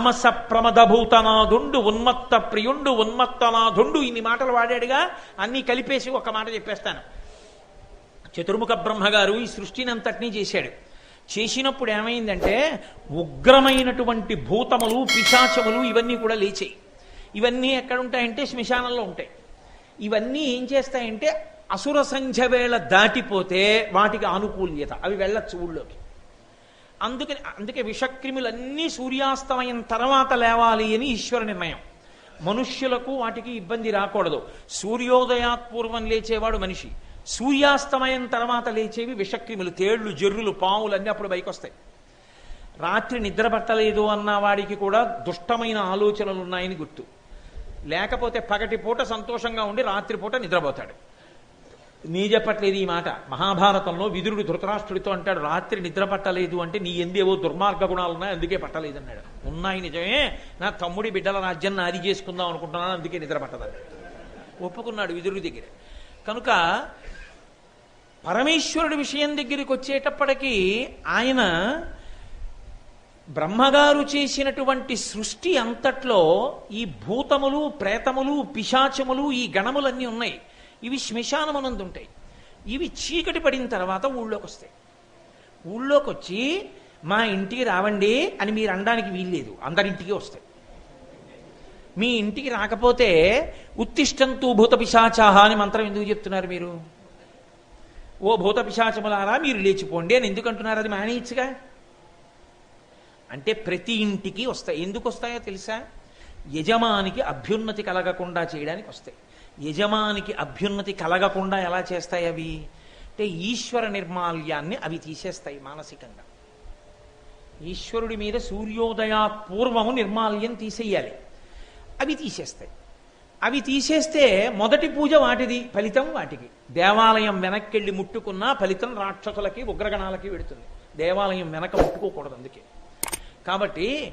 తామస ప్రమదభూతనాథుండు ఉన్మత్త ప్రియుండు ఉన్మత్తనాథుండు ఇన్ని మాటలు వాడాడుగా అన్నీ కలిపేసి ఒక మాట చెప్పేస్తాను. చతుర్ముఖ బ్రహ్మగారు ఈ సృష్టిని అంతటినీ చేశాడు. చేసినప్పుడు ఏమైందంటే ఉగ్రమైనటువంటి భూతములు పిశాచములు ఇవన్నీ కూడా లేచాయి. ఇవన్నీ ఎక్కడ ఉంటాయంటే శ్మశానంలో ఉంటాయి. ఇవన్నీ ఏం చేస్తాయంటే అసుర సంధ్య వేళ దాటిపోతే వాటికి ఆనుకూల్యత అవి వెళ్ళచ్చు ఊళ్ళోకి. అందుకని అందుకే విషక్రిములన్నీ సూర్యాస్తమయం తర్వాత లేవాలి అని ఈశ్వర నిర్ణయం. మనుష్యులకు వాటికి ఇబ్బంది రాకూడదు. సూర్యోదయాత్పూర్వం లేచేవాడు మనిషి. సూర్యాస్తమయం తర్వాత లేచేవి విషక్రిములు తేళ్ళు జర్రులు పాములు అన్నీ అప్పుడు పైకొస్తాయి. రాత్రి నిద్ర పట్టలేదు అన్న వాడికి కూడా దుష్టమైన ఆలోచనలు ఉన్నాయని గుర్తు. లేకపోతే పగటి పూట సంతోషంగా ఉండి రాత్రిపూట నిద్రపోతాడు. నీ చెప్పట్లేదు ఈ మాట. మహాభారతంలో విదురుడు ధృతరాష్ట్రుడితో అంటాడు రాత్రి నిద్ర పట్టలేదు అంటే నీ ఎందేవో దుర్మార్గ గుణాలు ఉన్నాయి అందుకే పట్టలేదు అన్నాడు ఉన్నాయి నిజమే. నా తమ్ముడి బిడ్డల రాజ్యం నాది చేసుకుందాం అనుకుంటున్నాను అందుకే నిద్ర పట్టదని ఒప్పుకున్నాడు విదురుడి దగ్గర. కనుక పరమేశ్వరుడి విషయం దగ్గరికి వచ్చేటప్పటికీ ఆయన బ్రహ్మగారు చేసినటువంటి సృష్టి అంతట్లో ఈ భూతములు ప్రేతములు పిశాచములు ఈ గణములన్నీ ఉన్నాయి. ఇవి శ్మశానమునందు ఉంటాయి ఇవి చీకటి పడిన తర్వాత ఊళ్ళోకి వస్తాయి ఊళ్ళోకి వచ్చి మా ఇంటికి రావండి అని మీరు అనడానికి వీల్లేదు. అందరింటికి వస్తాయి. మీ ఇంటికి రాకపోతే ఉత్తిష్టంతు భూత పిశాచాహ అని మంత్రం ఎందుకు చెప్తున్నారు మీరు? ఓ భూత పిశాచములారా మీరు లేచిపోండి అని ఎందుకు అంటున్నారు అది మానేయచ్చుగా? అంటే ప్రతి ఇంటికి వస్తాయి. ఎందుకు వస్తాయో తెలుసా? యజమానికి అభ్యున్నతి కలగకుండా చేయడానికి వస్తాయి. యజమానికి అభ్యున్నతి కలగకుండా ఎలా చేస్తాయి అవి? అంటే ఈశ్వర నిర్మాల్యాన్ని అవి తీసేస్తాయి మానసికంగా. ఈశ్వరుడి మీద సూర్యోదయా పూర్వము నిర్మాల్యం తీసేయాలి. అవి తీసేస్తాయి. అవి తీసేస్తే మొదటి పూజ వాటిది ఫలితం వాటికి. దేవాలయం వెనక్కెళ్ళి ముట్టుకున్నా ఫలితం రాక్షసులకి ఉగ్రగణాలకి వెడుతుంది. దేవాలయం వెనక ముట్టుకోకూడదు అందుకే. కాబట్టి